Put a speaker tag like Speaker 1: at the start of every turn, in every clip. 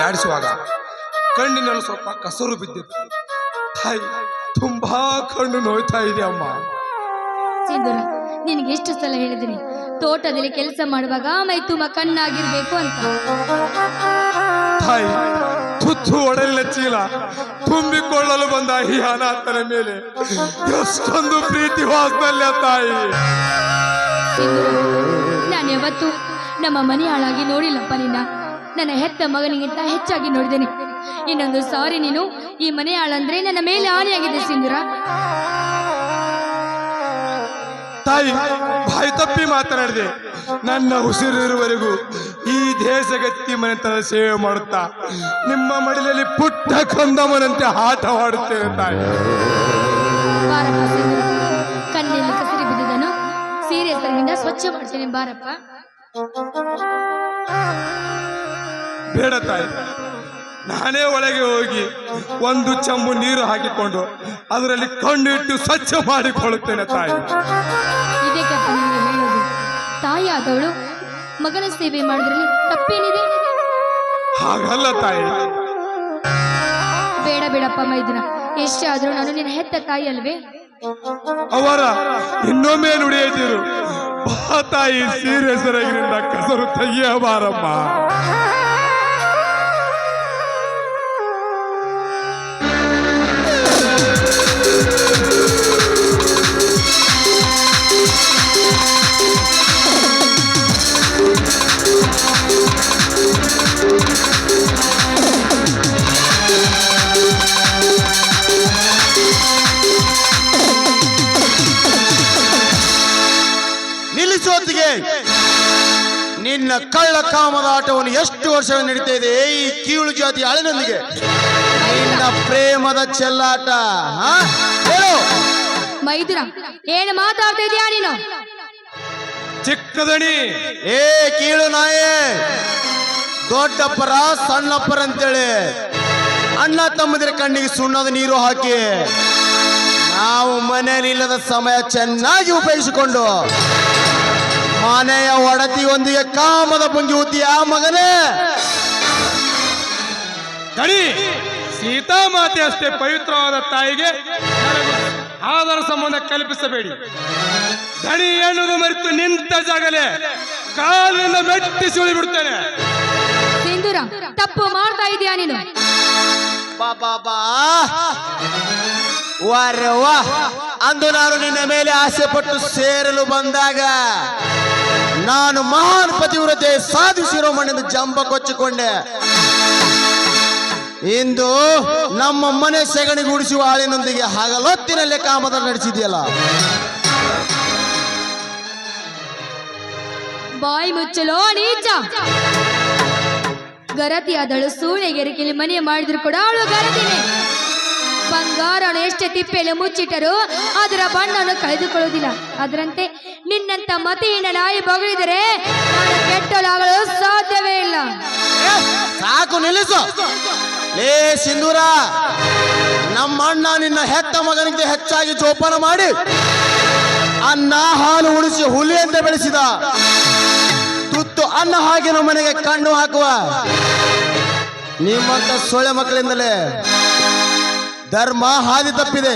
Speaker 1: ಜಾಡಿಸುವಾಗ ಕಣ್ಣಿನಲ್ಲಿ ಸ್ವಲ್ಪ ಕಸರು ಬಿದ್ದಿತ್ತು. ತಾಯಿ ತುಂಬಾ ಕಣ್ಣು ನೋಯ್ತಾ ಇದೆ ಅಮ್ಮ.
Speaker 2: ಸಿಂಧೂರ ನಿನಗೆ ಎಷ್ಟು ಸಲ ಹೇಳಿದಿನಿ ತೋಟದಲ್ಲಿ ಕೆಲಸ ಮಾಡುವಾಗ ಮೈ ತುಂಬ ಕಣ್ಣಾಗಿರ್ಬೇಕು ಅಂತ.
Speaker 1: ತಾಯಿ ತುತ್ತು ಒಡಲಿನ ಚೀಲ ತುಂಬಿಕೊಳ್ಳಲು ಬಂದ ಈ ಅನಾಥನ ಮೇಲೆ ಎಷ್ಟೊಂದು ಪ್ರೀತಿ ವಾಸನಲ್ಲ ತಾಯಿ.
Speaker 2: ಸಿಂಧೂರ ನಾನು ಯಾವತ್ತು ನಮ್ಮ ಮನೆ ಹಾಳಾಗಿ ನೋಡಿಲ್ಲಪ್ಪ ನಿನ್ನ. ನನ್ನ ಹೆತ್ತ ಮಗನಿಗಿಂತ ಹೆಚ್ಚಾಗಿ ನೋಡಿದ್ದೇನೆ ಇನ್ನೊಂದು ಸಾರಿ ನೀನು ಈ ಮನೆ ಆಳಂದ್ರೆ ನನ್ನ ಮೇಲೆ ಹಾನಿಯಾಗಿದೆ ಸಿಂಧುರ.
Speaker 1: ತಾಯಿ ಬಾಯಿ ತಪ್ಪಿ ಮಾತನಾಡಿದೆ. ನನ್ನ ಉಸಿರಿರುವವರೆಗೂ ಈ ದೇಶಗತ್ತಿ ಮನೆತನ ಸೇವೆ ಮಾಡುತ್ತಾ ನಿಮ್ಮ ಮಡಿಲಲ್ಲಿ ಪುಟ್ಟ ಕಂದಮನಂತೆ ಆಟವಾಡುತ್ತೇನೆ ತಾಯಿ.
Speaker 2: ಕಣ್ಣಲ್ಲಿ ಕಸರಿ ಬಿದ್ದಿದ್ದನು ಸೀರೆ ಸ್ವಚ್ಛ ಮಾಡ್ತೇನೆ ಬಾರಪ್ಪ.
Speaker 1: ಬೇಡ ತಾಯಿ. ನಾನೇ ಒಳಗೆ ಹೋಗಿ ಒಂದು ಚಂಬು ನೀರು ಹಾಕಿಕೊಂಡು ಅದರಲ್ಲಿ ಕಣ್ಣು ಇಟ್ಟು ಸ್ವಚ್ಛ ಮಾಡಿಕೊಳ್ಳುತ್ತೇನೆ ತಾಯಿ.
Speaker 2: ತಾಯಿಯಾದವಳು ಮಗನ ಸೇವೆ ಮಾಡಿದ್ರೆ ತಪ್ಪೇನಿದೆ?
Speaker 1: ಹಾಗಲ್ಲ ತಾಯಿ.
Speaker 2: ಬೇಡ ಬೇಡಪ್ಪ ಮೈದಿನ. ಎಷ್ಟೇ ಆದ್ರೂ ನಾನು ನಿನ್ನ ಹೆತ್ತ ತಾಯಿ ಅಲ್ವೇ?
Speaker 1: ಅವರ ಇನ್ನೊಮ್ಮೆ ನುಡಿಯದಿರು. ಬಾ ತಾಯಿ ಸೀರೆ ಸರಿಯಿಂದ ಕಸರು ತೆಗೆಯಬಾರಮ್ಮ.
Speaker 3: ನಿಲ್ಲಿಸೋತ್ತಿಗೆ ನಿನ್ನ ಕಳ್ಳ ಕಾಮದ ಆಟವನ್ನು ಎಷ್ಟು ವರ್ಷ ನಡೀತಾ ಇದೆ? ಈ ಕೀಳು ಜಾತಿ ಅಳಿನೊಂದಿಗೆ ನಿನ್ನ ಪ್ರೇಮದ ಚೆಲ್ಲಾಟ ಹಾ? ಹೇಳು.
Speaker 2: ಮೈದುನ ಏನು ಮಾತಾಡ್ತಾ ಇದೀಯಾ ನೀನು?
Speaker 1: ಚಿಕ್ಕದಣಿ.
Speaker 3: ಏ ಕೀಳು ನಾಯೇ. ದೊಡ್ಡಪ್ಪರ ಸಣ್ಣಪ್ಪರ ಅಂತೇಳಿ. ಅಣ್ಣ ತಮ್ಮದಿರ ಕಣ್ಣಿಗೆ ಸುಣ್ಣದ ನೀರು ಹಾಕಿ. ನಾವು ಮನೆಯಲ್ಲಿ ಇಲ್ಲದ ಸಮಯ ಚೆನ್ನಾಗಿ ಉಪಯೋಗಿಸಿಕೊಂಡು ಮನೆಯ ಒಡತಿಯೊಂದಿಗೆ ಕಾಮದ ಪುಂಜೂತಿಯ ಉದ್ದಿ ಆ ಮಗನೇ.
Speaker 1: ಸೀತಾ ಸೀತಾಮಾತೆ ಅಷ್ಟೇ ಪವಿತ್ರವಾದ ತಾಯಿಗೆ ಆಧಾರ ಸಂಬಂಧ ಕಲ್ಪಿಸಬೇಡಿ. ದಣಿ ಎನ್ನುವುದು ಮರೆತು ನಿಂತ ಜಾಗಲೇ ಕಾಲಿನಿಂದ ಮೆಟ್ಟಿಸಿ ಉಳಿಬಿಡ್ತೇನೆ
Speaker 2: ಸಿಂಧೂರ ತಪ್ಪು ಮಾಡ್ತಾ ಇದೀಯಾ ನೀನು?
Speaker 3: ಬಾ ಬಾ ಬಾ. ವಾರೆ ವಾ ಅಂದು ನಾನು ನಿನ್ನ ಮೇಲೆ ಆಸೆ ಪಟ್ಟು ಸೇರಲು ಬಂದಾಗ ನಾನು ಮಹಾನ್ ಪತಿವ್ರತೆ ಸಾಧಿಸಿರೋ ಮಣ್ಣನ್ನು ಜಂಬ ಕೊಚ್ಚಿಕೊಂಡೆ. ಇಂದು ನಮ್ಮ ಮನೆ ಸೆಗಣಿಗೂಡಿಸುವ ಆಳಿನೊಂದಿಗೆ ಹಗಲೊತ್ತಿನಲ್ಲೇ ಕಾಮದ ನಡೆಸಿದೆಯಲ್ಲ?
Speaker 2: ಬಾಯಿ ಮುಚ್ಚಲೋ ನೀಚ. ಗರತಿಯಾದಳು ಸೂಳೆಗೆರಿಕೆಯಲ್ಲಿ ಮನೆ ಮಾಡಿದ್ರು ಕೂಡ ಅವಳು ಗರತಿನೇ. ಬಂಗಾರನು ಎಷ್ಟು ತಿಪ್ಪೆಯಲ್ಲಿ ಮುಚ್ಚಿಟ್ಟರು ಅದರ ಬಣ್ಣವನ್ನು ಕಳೆದುಕೊಳ್ಳುವುದಿಲ್ಲ. ಅದರಂತೆ ನಿನ್ನಂತ ಮತಿಯಿಂದ ನಾಯಿ ಬಗಳಿದರೆ ಕೆಟ್ಟಲಾಗಲು ಸಾಧ್ಯವೇ ಇಲ್ಲ.
Speaker 3: ಏ, ಸಾಕು ನಿಲ್ಲಿಸು. ಲೇ ಸಿಂಧೂರ ನಮ್ಮ ಅಣ್ಣ ನಿನ್ನ ಹೆತ್ತ ಮಗನಿಗೆ ಹೆಚ್ಚಾಗಿ ಜೋಪಾನ ಮಾಡಿ ಅನ್ನ ಹಾಲು ಉಳಿಸಿ ಹುಲಿ ಅಂತ ಬೆಳೆಸಿದ. ತುತ್ತು ಅನ್ನ ಹಾಗೆ ನಮ್ಮ ಮನೆಗೆ ಕಣ್ಣು ಹಾಕುವ. ನಿಮ್ಮಂತ ಸೊಳ್ಳೆ ಮಕ್ಕಳಿಂದಲೇ ಧರ್ಮ ಹಾದಿ ತಪ್ಪಿದೆ.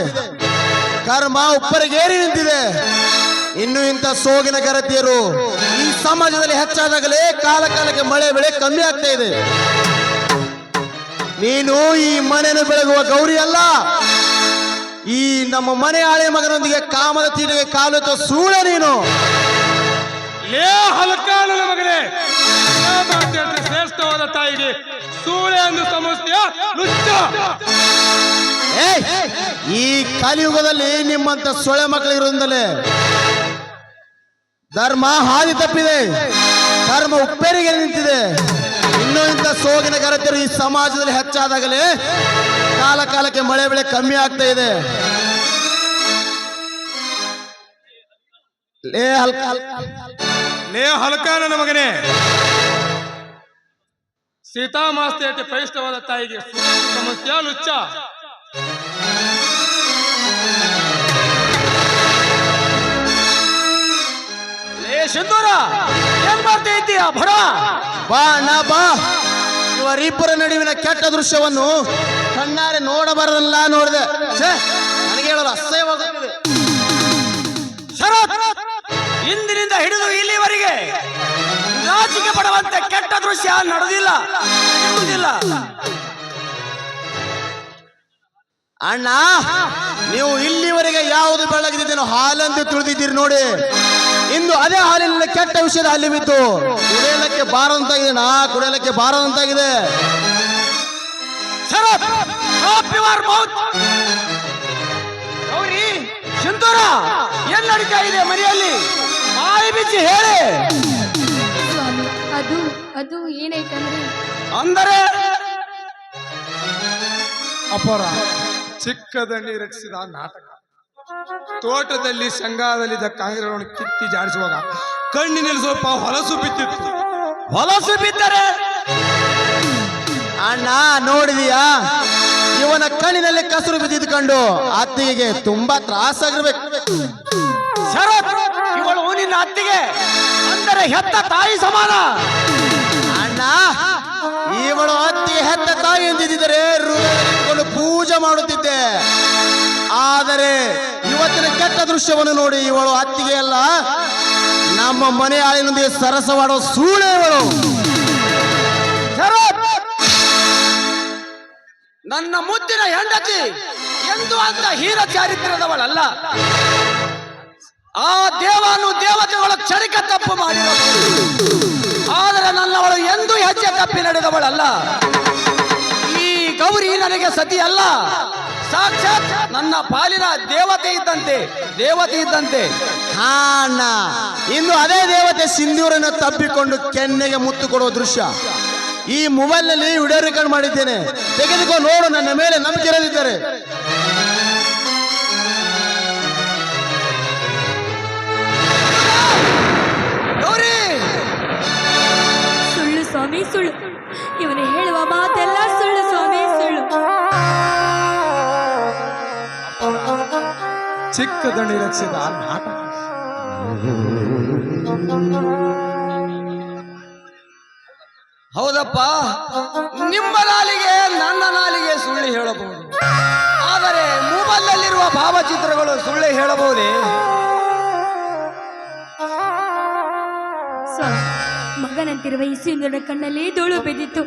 Speaker 3: ಕರ್ಮ ಉಪ್ಪರಿಗೇರಿ ನಿಂತಿದೆ. ಇನ್ನು ಇಂಥ ಸೋಗಿನ ಗರತಿಯರು ಈ ಸಮಾಜದಲ್ಲಿ ಹೆಚ್ಚಾದಾಗಲೇ ಕಾಲ ಕಾಲಕ್ಕೆ ಮಳೆ ಬೆಳೆ ಕಮ್ಮಿ ಆಗ್ತಾ ಇದೆ. ನೀನು ಈ ಮನೆಯನ್ನು ಬೆಳಗುವ ಗೌರಿ ಅಲ್ಲ. ಈ ನಮ್ಮ ಮನೆ ಹಳೆ ಮಗನೊಂದಿಗೆ ಕಾಮದ ತೀಟಿಗೆ ಕಾಲು ಸೂಳೆ ನೀನು.
Speaker 1: ಲೇ ಮಗನೇ. ತಾಯಿಗೆ ಸೂಳೆ ಎಂದು ಸಮಸ್ಯೆ!
Speaker 3: ಈ ಕಲಿಯುಗದಲ್ಲಿ ನಿಮ್ಮಂತ ಸೊಳೆ ಮಕ್ಕಳು ಇರೋದ್ರಿಂದಲೇ ಧರ್ಮ ಹಾದಿ ತಪ್ಪಿದೆ. ಧರ್ಮ ಉಪ್ಪೇರಿಗೆ ನಿಂತಿದೆ. ಇನ್ನೂ ಇಂಥ ಸೋಗಿನ ಗರತಿಯರು ಈ ಸಮಾಜದಲ್ಲಿ ಹೆಚ್ಚಾದಾಗಲೇ ಕಾಲ ಕಾಲಕ್ಕೆ ಮಳೆ ಬೆಳೆ ಕಮ್ಮಿ ಆಗ್ತಾ ಇದೆ. ಲೇ ಹಲ್ಕ
Speaker 1: ಲೇ ಹಲಕಾಲನ ಮಗನೇ ಸೀತಾಮಾತೆ ಅಷ್ಟೇ ಶ್ರೇಷ್ಠವಾದ ತಾಯಿಗೆ ಸಮಸ್ಯೆ ಲುಚ್ಚ.
Speaker 4: ಸಿಂಧೂರ, ಏನ್ ಮಾಡ್ತಾ ಇದ್ದೀಯ ಬಡ
Speaker 3: ಬಾ, ನಾ ಬಾ. ಇವರಿಬ್ಬರ ನಡುವಿನ ಕೆಟ್ಟ ದೃಶ್ಯವನ್ನು ಕಣ್ಣಾರೆ ನೋಡಬಾರದಲ್ಲ ನೋಡಿದೆ. ನನಗೆ ಹೇಳಲು ಅಸಹ್ಯವಾಗುತ್ತದೆ
Speaker 4: ಶರತ್, ಇಂದಿನಿಂದ ಹಿಡಿದು ಇಲ್ಲಿವರೆಗೆ ನಾಚಿಕೆ ಪಡುವಂತೆ ಕೆಟ್ಟ ದೃಶ್ಯ ನಡೆದಿಲ್ಲ ನಡೆಯುವುದಿಲ್ಲ
Speaker 3: ಅಣ್ಣ, ನೀವು ಇಲ್ಲಿವರೆಗೆ ಯಾವುದು ಬೆಳಗಿದ್ದೇನೋ ಹಾಲಂದು ತುಳಿದಿದ್ದೀರಿ ನೋಡಿ. ಇಂದು ಅದೇ ಹಾಲಿನಲ್ಲಿ ಕೆಟ್ಟ ವಿಷಯದ ಅಲ್ಲಿ ಬಿತ್ತು ಕುಡಿಯಲಕ್ಕೆ ಬಾರದಂತಾಗಿದೆ ನಾ ಕುಡಿಯಲಕ್ಕೆ ಬಾರದಂತಾಗಿದೆ.
Speaker 4: ಸಿಂಧೂರ ನಡೀತಾ ಇದೆ ಮನೆಯಲ್ಲಿ. ಬಾಯಿ ಬಿಚ್ಚಿ ಹೇಳಿ.
Speaker 2: ಅದು ಅದು ಏನೈತಂದ್ರೆ
Speaker 4: ಅಂದರೆ
Speaker 1: ಅಪರ ಚಿಕ್ಕದಲ್ಲಿ ರಚಿಸಿದ ನಾಟಕ. ತೋಟದಲ್ಲಿ ಶಂಗಾದಲ್ಲಿದ್ದ ಕಾಂಗ್ರೆಗಳನ್ನು ಕಿತ್ತಿ ಜಾರಿಸುವಾಗ ಕಣ್ಣಿನಲ್ಲಿ ಸ್ವಲ್ಪ ಹೊಲಸು ಬಿತ್ತಿತ್ತು
Speaker 4: ಹೊಲಸು ಬಿದ್ದರೆ?
Speaker 3: ಅಣ್ಣ ನೋಡಿದೀಯಾ? ಇವನ ಕಣ್ಣಿನಲ್ಲಿ ಕಸರು ಬಿದ್ದಿದ್ಕೊಂಡು ಅತ್ತಿಗೆ ತುಂಬಾ ತ್ರಾಸಾಗಿರ್ಬೇಕು.
Speaker 4: ಶರತ್ ಇವಳು ನಿನ್ನ ಅತ್ತಿಗೆ. ಅಂದರೆ ಹೆತ್ತ ತಾಯಿ ಸಮಾನ.
Speaker 3: ಅಣ್ಣ ಇವಳು ಅತ್ತಿ ಹೆತ್ತ ತಾಯಿ ಎಂದಿದ್ದರೆ ಒಂದು ಪೂಜೆ ಮಾಡುತ್ತಿದ್ದೆ. ಆದರೆ ಇವತ್ತಿನ ಕೆಟ್ಟ ದೃಶ್ಯವನ್ನು ನೋಡಿ ಇವಳು ಅತ್ತಿಗೆ ಅಲ್ಲ ನಮ್ಮ ಮನೆ ಆಳಿನೊಂದಿಗೆ ಸರಸವಾಡೋ ಸೂಳೆ ಇವಳು.
Speaker 4: ನನ್ನ ಮುದ್ದಿನ ಹೆಂಡತಿ ಎಂದು ಅಂತ ಹೀರ ಚಾರಿತ್ರ್ಯದವಳಲ್ಲ. ಆ ದೇವಾನು ದೇವತೆಗಳ ಕ್ಷಣಿಕ ತಪ್ಪು ಮಾಡಿರಬಹುದು ಆದರೆ ನನ್ನವಳು ಎಂದೂ ಹೆಜ್ಜೆ ತಪ್ಪಿ ನಡೆದವಳಲ್ಲ. ಈ ಗೌರಿ ನನಗೆ ಸತಿ ಅಲ್ಲ. ಸಾಕ್ಷಾತ್ ನನ್ನ ಪಾಲಿನ ದೇವತೆ ಇದ್ದಂತೆ ದೇವತೆ ಇದ್ದಂತೆ.
Speaker 3: ಹಾಣ ಇನ್ನು ಅದೇ ದೇವತೆ ಸಿಂಧೂರನ್ನು ತಬ್ಬಿಕೊಂಡು ಕೆನ್ನೆಗೆ ಮುತ್ತು ಕೊಡುವ ದೃಶ್ಯ. ಈ ಮೊಬೈಲ್ನಲ್ಲಿ ವಿಡಿಯೋ ರೆಕಾರ್ಡ್ ಮಾಡಿದ್ದೇನೆ. ತೆಗೆದುಕೊಂಡು ನೋಡು, ನನ್ನ ಮೇಲೆ ನಂಬಿಕೆ ಇರದಿದ್ದರೆ.
Speaker 2: ಸುಳ್ಳು ಸ್ವಾಮಿ ಸುಳ್ಳು. ಇವನು ಹೇಳುವ ಮಾತೆಲ್ಲ ಸುಳ್ಳು ಸ್ವಾಮಿ ಸುಳ್ಳು.
Speaker 1: ಚಿಕ್ಕದಣಿ ರಚಿಸಿದ ನಾಟಕ
Speaker 4: ಹೌದಪ್ಪ ನಿಮ್ಮ ನಾಲಿಗೆ ನನ್ನ ನಾಲಿಗೆ ಸುಳ್ಳು ಹೇಳಬಹುದು. ಆದರೆ ಮೊಬೈಲ್ನಲ್ಲಿರುವ ಭಾವಚಿತ್ರಗಳು ಸುಳ್ಳು ಹೇಳಬಹುದೇ?
Speaker 2: ಮಗನಂತಿರುವ ಈ ಸಿಂಧುರ ಕಣ್ಣಲ್ಲಿ ಧೂಳು ಬಿದ್ದಿತ್ತು.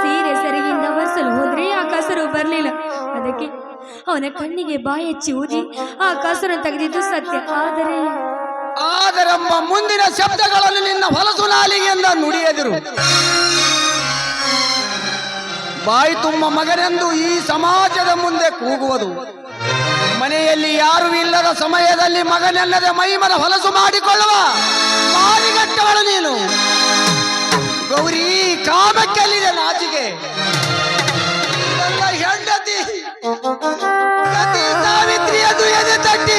Speaker 2: ಸೀರೆ ಸರಿಯಿಂದ ಒರೆಸಲು ಹೋದ್ರೆ ಆ ಕಸರು ಬರಲಿಲ್ಲ. ಅದಕ್ಕೆ ಅವನ ಕಣ್ಣಿಗೆ ಬಾಯಚ್ಚಿ ಊದಿ ಆ ಕಸರನ್ನು ತೆಗೆದಿದ್ದು ಸತ್ಯ. ಆದರೆ
Speaker 4: ಆದರಮ್ಮ ಮುಂದಿನ ಶಬ್ದಗಳಲ್ಲಿ ನಿನ್ನ ಹೊಲಸು ನಾಲಿಗೆಯಿಂದ ನುಡಿಯದಿರು. ಬಾಯಿ ತುಂಬ ಮಗನೆಂದು ಈ ಸಮಾಜದ ಮುಂದೆ ಕೂಗುವುದು. ಮನೆಯಲ್ಲಿ ಯಾರು ಇಲ್ಲದ ಸಮಯದಲ್ಲಿ ಮಗನೆಲ್ಲದೆ ಮೈಮನ ಹೊಲಸು ಮಾಡಿಕೊಳ್ಳುವ ಮಾರಿಗಟ್ಟವಳು ನೀನು. ಗೌರಿ, ಕಾಮಕ್ಕೆಲ್ಲಿದೆ ನನ್ನ ಹೆಂಡತಿ ಸಾವಿತ್ರಿಯದು ಎದೆ ತಟ್ಟಿ.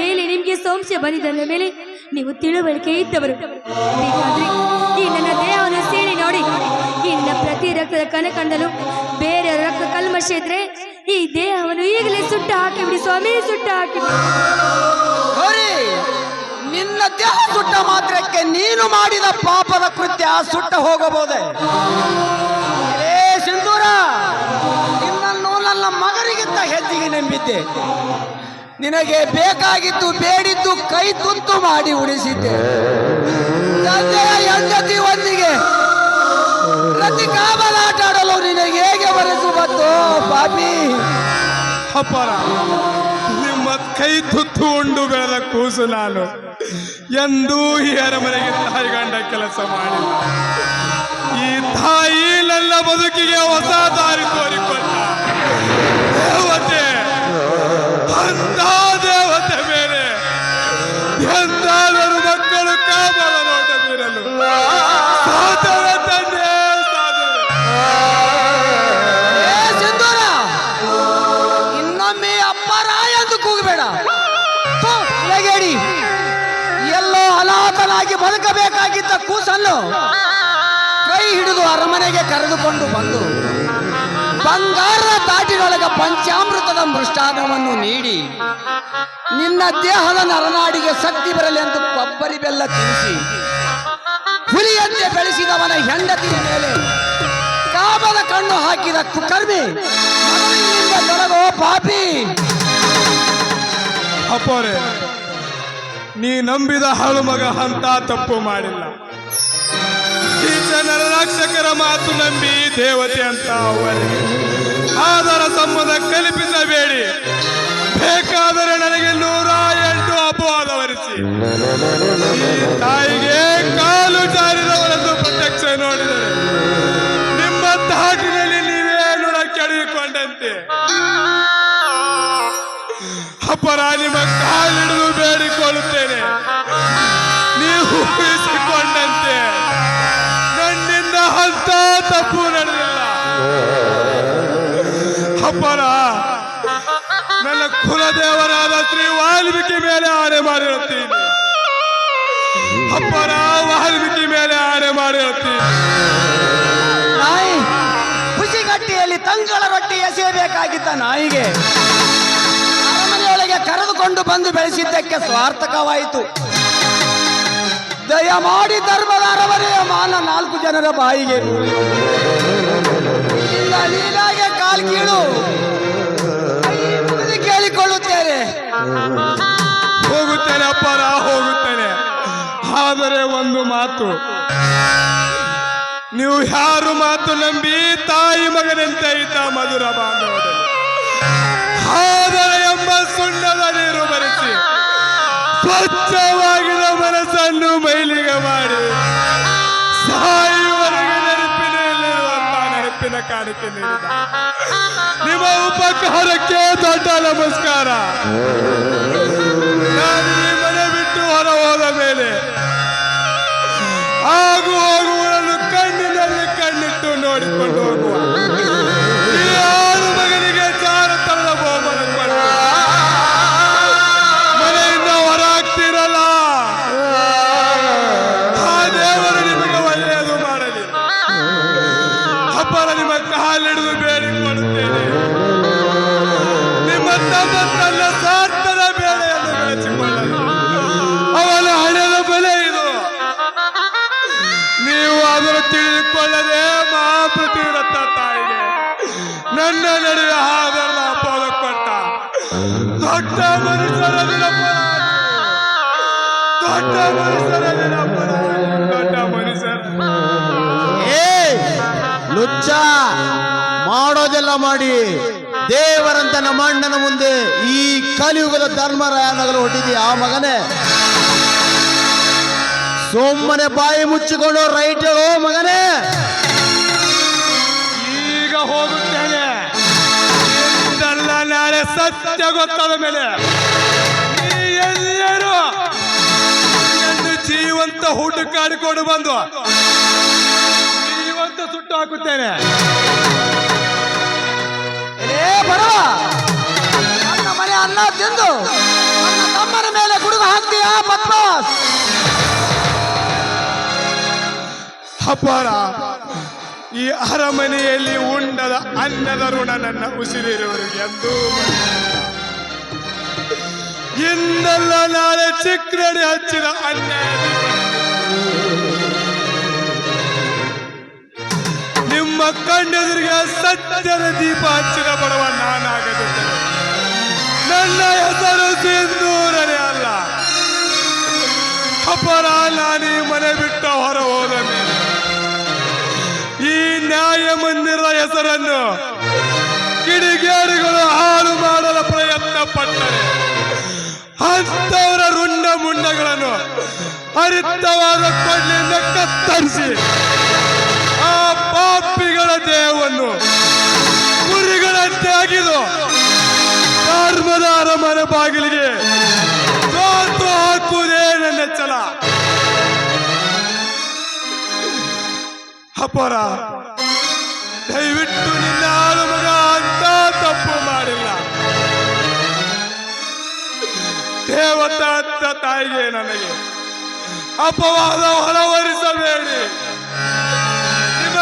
Speaker 2: ಮೇಲೆ ನಿಮಗೆ ಸಂಶಯ ಬಂದಿದ್ದರ ಮೇಲೆ ನೀವು ತಿಳುವಳಿಕೆ ಇದ್ದವರು. ಈ ನನ್ನ ದೇಹವನ್ನು ಸೇರಿ ನೋಡಿ. ಈ ನನ್ನ ಪ್ರತಿ ರಕ್ತದ ಕನಕಂಡಲು ಬೇರೆ ರಕ್ತ ಕಲ್ಮಶ ಇದ್ರೆ ಈ ದೇಹವನ್ನು ಈಗಲೇ ಸುಟ್ಟು ಹಾಕಿಬಿಡಿ ಸ್ವಾಮಿ, ಸುಟ್ಟು ಹಾಕಿಬಿಡಿ.
Speaker 4: ನಿನ್ನ ದೇಹ ಸುಟ್ಟ ಮಾತ್ರಕ್ಕೆ ನೀನು ಮಾಡಿದ ಪಾಪದ ಕೃತ್ಯ ಸುಟ್ಟ ಹೋಗಬಹುದೇ? ಸಿಂಧೂರ, ನಿನ್ನನ್ನು ನನ್ನ ಮಗನಿಗಿಂತ ಹೆಚ್ಚಿಗೆ ನಂಬಿದ್ದೆ. ನಿನಗೆ ಬೇಕಾಗಿದ್ದು ಬೇಡಿದ್ದು ಕೈ ತುಂತು ಮಾಡಿ ಉಳಿಸಿದ್ದೆ. ತಂದೆಯ ಹೆಂಡತಿ ಒಂದಿಗೆ. ಪ್ರತಿ ಕಾಬಲಾಟಾಡಲು ನಿನಗೆ ಹೇಗೆ ಬರೆಸು ಬಂತು, ಪಾಪಿ?
Speaker 1: ಅಪರ ನಿಮ್ಮ ಕೈ ತುತ್ತು ಉಂಡು ಬೆಳೆದ ಕೂಸು ನಾನು. ಎಂದೂ ಈ ಅರಮನೆಗೆ ತಾಯಿ ಗಂಡ ಕೆಲಸ ಮಾಡಿ ಈ ತಾಯಿ ನನ್ನ ಬದುಕಿಗೆ ಹೊಸ ದಾರಿ ದೇವತೆ ಅಂತ ದೇವತೆ ಬೇರೆ ಎಂದಾದರೂ ಮಕ್ಕಳು ಕಾಬಲ ನೋಟ ಬೀರಲು ಸಾಧನೆ ತಂದೆ ಸಿಂಧೂರ, ಇನ್ನೊಮ್ಮೆ ಅಪ್ಪರಾಯ ಎಂದು ಕೂಗಬೇಡ.
Speaker 4: ತಲೆಗೇಡಿ ಎಲ್ಲೋ ಅನಾಥನಾಗಿ ಬದುಕಬೇಕಾಗಿದ್ದ ಕೂಸನ್ನು ಕೈ ಹಿಡಿದು ಅರಮನೆಗೆ ಕರೆದುಕೊಂಡು ಬಂದು ಬಂಗಾರ ತಾಟಿನೊಳಗ ಪಂಚಾಮೃತ ಮೃಷ್ಟಾನ್ನವನ್ನು ನೀಡಿ ನಿನ್ನ ದೇಹದ ನರನಾಡಿಗೆ ಶಕ್ತಿ ಬರಲಿ ಅಂತ ಕೊಬ್ಬರಿ ಬೆಲ್ಲ ತಿನ್ನಿಸಿ. ಹುಲಿಯಂತೆ ಬೆಳೆಸಿದವನ ಹೆಂಡತಿಯ ಮೇಲೆ ಕಾಮದ ಕಣ್ಣು ಹಾಕಿದ ಕುಕರ್ಮಿ ತೊಲಗೋ ಪಾಪಿ.
Speaker 1: ಅಪ್ಪೋರೆ, ನೀ ನಂಬಿದ ಹಾಳು ಮಗ ಅಂತ ತಪ್ಪು ಮಾಡಿಲ್ಲ. ಈ ರಕ್ಷಕರ ಮಾತು ನಂಬಿ ದೇವತೆ ಅಂತ ಆದರ ಸಂಬಂಧ ಕಲ್ಪಿಸಬೇಡಿ. ಬೇಕಾದರೆ ನನಗೆ ನೂರ ಎಂಟು ಅಪವಾದ ವರಿಸಿ. ತಾಯಿಗೆ ಕಾಲು ಜಾರಿದವರನ್ನು ಪ್ರತ್ಯಕ್ಷ ನೋಡಿದರೆ ನಿಮ್ಮ ತಾಟಿನಲ್ಲಿ ನೀವೇ ನುಣ ಕೆಡಿಕೊಂಡಂತೆ ಅಪರ ನಿಮ್ಮ ಅಪರ ನನ್ನ ಕುಲದೇವರಾದ ಶ್ರೀ ವಾಲ್ಮೀಕಿ ಮೇಲೆ ಆಣೆ ಮಾಡಿರುತ್ತೀನಿ. ಅಪ್ಪರ ವಾಲ್ಮೀಕಿ ಮೇಲೆ ಆಣೆ ಮಾಡಿರುತ್ತೀನಿ.
Speaker 4: ಹುಸಿಗಟ್ಟಿಯಲ್ಲಿ ತಂಗಳ ರೊಟ್ಟಿ ಎಸೆಯಬೇಕಾಗಿದ್ದ ನಾಯಿಗೆ ಅರಮನೆಯೊಳಗೆ ಕರೆದುಕೊಂಡು ಬಂದು ಬೆಳೆಸಿದ್ದಕ್ಕೆ ಸ್ವಾರ್ಥಕವಾಯಿತು. ದಯಮಾಡಿ ಧರ್ಮದ ಅರಮನೆಯ ಮಾನ ನಾಲ್ಕು ಜನರ ಬಾಯಿಗೆ. ಕೀಳು. ಕೇಳಿಕೊಳ್ಳುತ್ತೇನೆ.
Speaker 1: ಹೋಗುತ್ತೇನೆ ಅಪ್ಪರ ಹೋಗುತ್ತೇನೆ. ಆದರೆ ಒಂದು ಮಾತು. ನೀವು ಯಾರು ಮಾತು ನಂಬಿ ತಾಯಿ ಮಗನಂತೆ ಇದ್ದ ಮಧುರ ಬಾಂಧವರು ಎಂಬ ಸುಣ್ಣದ ನೀರು ಬರೆಸಿ ಸ್ವಚ್ಛವಾಗಿದ ಮನಸ್ಸನ್ನು ಮೈಲಿಗೆ ಕಾಣಿಕೆ ನೀಡಿದ. ನಿಮ್ಮ ಉಪಕಾರಕ್ಕೆ ದೊಡ್ಡ ನಮಸ್ಕಾರ. ನಾನು ಈ ಮನೆ ಬಿಟ್ಟು ಹೊರ ಹೋದ ಮೇಲೆ ಆಗು ಹೋಗುವುದನ್ನು ಕಣ್ಣಿನಲ್ಲಿ ಕಣ್ಣಿಟ್ಟು ನೋಡಿಕೊಂಡು ಹೋಗುವ. ಕಾಲಿಡಿದು ಬೇಡಿಕೊಳ್ಳುತ್ತೇನೆ ನಿಮ್ಮ ತಮ್ಮ ತನ್ನ ಸಾರ್ಥದ ಅವನ ಹಣದ ಬೆಲೆ ಇದು. ನೀವು ಅದನ್ನು ತಿಳಿದುಕೊಳ್ಳದೆ ಮಹಾಪೃಥ್ವಿರತ್ತ ತಾಯಿಗೆ. ನನ್ನ ನಡುವೆ ಹಾಗಲ್ಲ ಅಪವಾದ ಕೊಟ್ಟ ದೊಡ್ಡ ಮನುಷ್ಯರ ದೊಡ್ಡ ಮನುಷ್ಯರ
Speaker 3: ಮಾಡೋದೆಲ್ಲ ಮಾಡಿ ದೇವರಂತ ನಮ್ಮ ಅಣ್ಣನ ಮುಂದೆ ಈ ಕಲಿಯುಗದ ಧರ್ಮರಾಯನಗಲು ಹೊಟ್ಟಿದ್ದೀ ಆ ಮಗನೇ ಸುಮ್ಮನೆ ಬಾಯಿ ಮುಚ್ಚಿಕೊಂಡು ರೈಟ್ ಹೇಳೋ ಮಗನೇ.
Speaker 1: ಈಗ ಹೋಗುತ್ತೇನೆ. ನಾಳೆ ಸತ್ಯ ಗೊತ್ತಾದ ಮೇಲೆ ಎಲ್ಲರೂ ಜೀವಂತ ಹುಡುಕಾಡಿಕೊಂಡು ಬಂದು ಜೀವಂತ ಸುಟ್ಟು ಹಾಕುತ್ತೇನೆ.
Speaker 4: ಏ ಬರುವ ನನ್ನ ಮನೆ ಅನ್ನ ತಿಂದು, ನನ್ನ ತಮ್ಮನ ಮೇಲೆ ಗುಡುಗು ಹಾಕ್ತೀಯ ಪದ್ಮಾಸ್
Speaker 1: ಅಪಾರ ಈ ಅರಮನೆಯಲ್ಲಿ ಉಂಡದ ಅನ್ನದ ಋಣ ನನ್ನ ಉಸಿರಿರುವವರಿಗೆ ಎಂದು ಇಂದಲ್ಲ ನಾಳೆ ಚಿಕ್ಕಡಿ ಹಚ್ಚಿದ ಅನ್ಯಾಯ ನಿಮ್ಮ ಕಣ್ಣೆದುರಿಗೆ ಸತ್ಯದ ದೀಪ ಹಚ್ಚಿದ ಬಡವ ನಾನಾಗದಿದ್ದರೆ ನನ್ನ ಹೆಸರು ಸಿಂಧೂರನೆ ಅಲ್ಲ. ಅಪರ ನಾನೀ ಮನೆ ಬಿಟ್ಟು ಹೊರ ಹೋದ ಈ ನ್ಯಾಯ ಮಂದಿರದ ಹೆಸರನ್ನು ಕಿಡಿಗೇಡಿಗಳು ಹಾಳು ಮಾಡಲು ಪ್ರಯತ್ನ ಪಟ್ಟರೆ. ಅಂತವರ ರುಂಡ ಮುಂಡಗಳನ್ನು ಅರಿತವಾದ ಕೊಳ್ಳಿಂದ ಕತ್ತರಿಸಿ. ಪಾಪಿಗಳ ದೇಹವನ್ನು ಕುರಿಗಳಂತೆ ಆಗಿದು ಧರ್ಮದ ಅರಮನೆ ಬಾಗಿಲಿಗೆ ಸೋತು ಹಾಕುವುದೇ ನನ್ನ ಛಲ ಅಪರ, ದಯವಿಟ್ಟು ನಿನ್ನ ಮಗ ಅಂತ ತಪ್ಪು ಮಾಡಿಲ್ಲ. ದೇವತ ಅಂತ ತಾಯಿಗೆ ನನಗೆ ಅಪವಾದ ಹೊರವರಿಸಬೇಡಿ.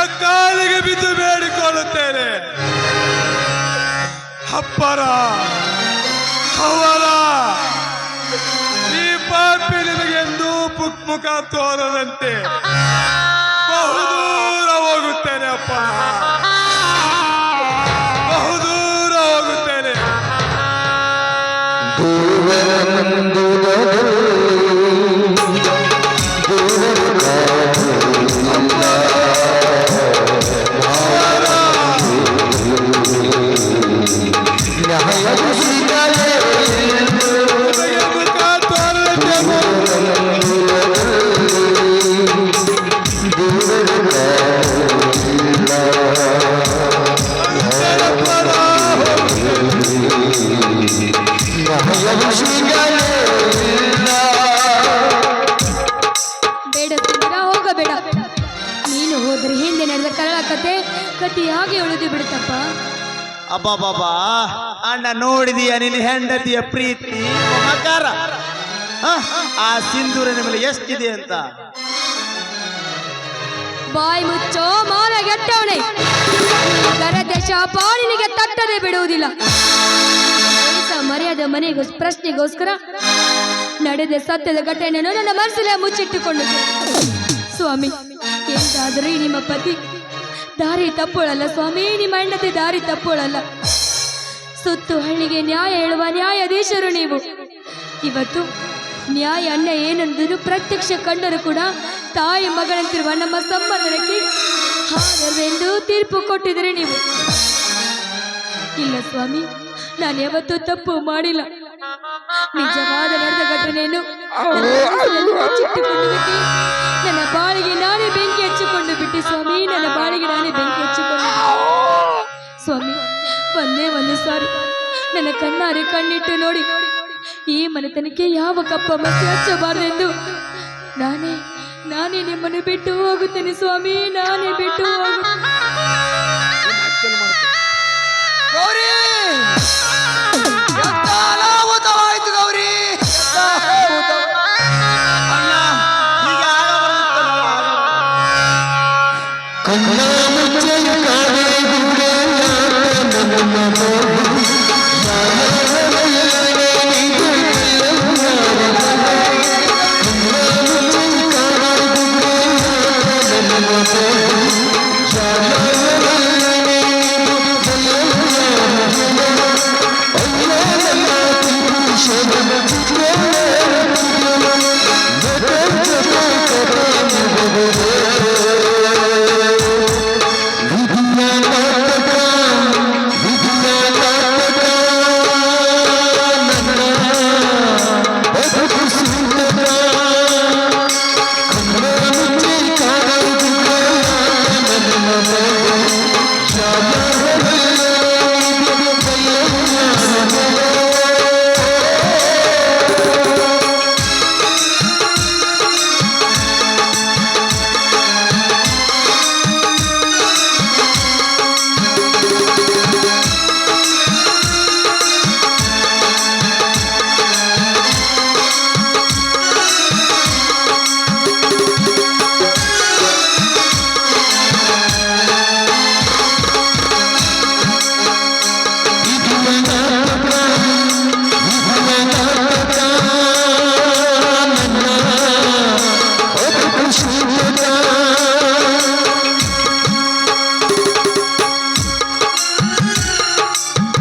Speaker 1: ಕಾಲಿಗೆ ಬಿದ್ದು ಬೇಡಿಕೊಳ್ಳುತ್ತೇನೆ. ಅಪ್ಪರ, ಅವರ, ಈ ಪಾಪಿ ನಿಮಗೆಂದು ಪುಕ್ಮುಖ ಪುಕ್ ಮುಖ ತೋರದಂತೆ ಬಹುದೂರ ಹೋಗುತ್ತೇನೆ ಅಪ್ಪ. ಬಹುದೂರ ಹೋಗುತ್ತೇನೆ.
Speaker 3: ಅಬ್ಬಬ್ಬಬ್ಬಾ ಅಣ್ಣ ನೋಡಿದೀಯ ನಿನ್ನ ಹೆಂಡತಿಯ ಪ್ರೀತಿ? ಮಹಕಾರ ಹ? ಆ ಸಿಂಧೂರಿನ ಮೇಲೆ ಎಷ್ಟಿದೆ ಅಂತ?
Speaker 2: ಬಾಯಿ ಮುಚ್ಚೋ ಮಾನ ಗೆಟ್ಟವಳೆ ಗರದೆ ಪಾಳಿನಿಗೆ ತಟ್ಟದೆ ಬಿಡುವುದಿಲ್ಲ. ಮರ್ಯಾದ ಮನೆಗೋ ಪ್ರಶ್ನೆಗೋಸ್ಕರ ನಡೆದ ಸತ್ಯದ ಘಟನೆಯನ್ನು ನನ್ನ ಮನಸ್ಸಲ್ಲೇ ಮುಚ್ಚಿಟ್ಟುಕೊಂಡಿದ್ದೆ ಸ್ವಾಮಿ ಎಂತಾದರೂ ನಿಮ್ಮ ಪತಿ ದಾರಿ ತಪ್ಪೋಳಲ್ಲ ಸ್ವಾಮಿ ನಿಮ್ಮ ಹೆಂಡತಿ ದಾರಿ ತಪ್ಪೋಳಲ್ಲ. ಸುತ್ತು ಹಳ್ಳಿಗೆ ನ್ಯಾಯ ಹೇಳುವ ನ್ಯಾಯಾಧೀಶರು ನೀವು. ಇವತ್ತು ನ್ಯಾಯ ಅನ್ನ ಏನೆಂದು ಪ್ರತ್ಯಕ್ಷ ಕಂಡರೂ ಕೂಡ ತಾಯಿ ಮಗಳಂತಿರುವ ನಮ್ಮ ಸಂಬಂಧಕ್ಕೆ ಹಾಗವೆಂದು ತೀರ್ಪು ಕೊಟ್ಟಿದ್ರೆ ನೀವು. ಇಲ್ಲ ಸ್ವಾಮಿ ನಾನು ಯಾವತ್ತೂ ತಪ್ಪು ಮಾಡಿಲ್ಲ. ನಿಜವಾದ ನಡೆದ ಘಟನೆಯನ್ನು ನನ್ನ ಬಾಳಿಗೆ ನಾನೇ ಬೆಂಕಿ ಹಚ್ಚಿಕೊಂಡು ಬಿಟ್ಟೆ ಸ್ವಾಮಿ, ನನ್ನ ಬಾಳಿಗೆ ನಾನೇ ಬೆಂಕಿ ಹಚ್ಚಿಕೊಂಡು ಸ್ವಾಮಿ, ಒಂದೇ ಒಂದು ಸಾರಿ ನನ್ನ ಕಣ್ಣಾರೆ ಕಣ್ಣಿಟ್ಟು ನೋಡಿ ಈ ಮನೆತನಕ್ಕೆ ಯಾವ ಕಪ್ಪ ಮತ್ತೆ ಹಚ್ಚಬಾರದೆಂದು ನಾನೇ ನಾನೇ ನಿಮ್ಮನ್ನು ಬಿಟ್ಟು ಹೋಗುತ್ತೇನೆ ಸ್ವಾಮಿ, ನಾನೇ ಬಿಟ್ಟು ಹೋಗುತ್ತೇನೆ
Speaker 5: Yeah.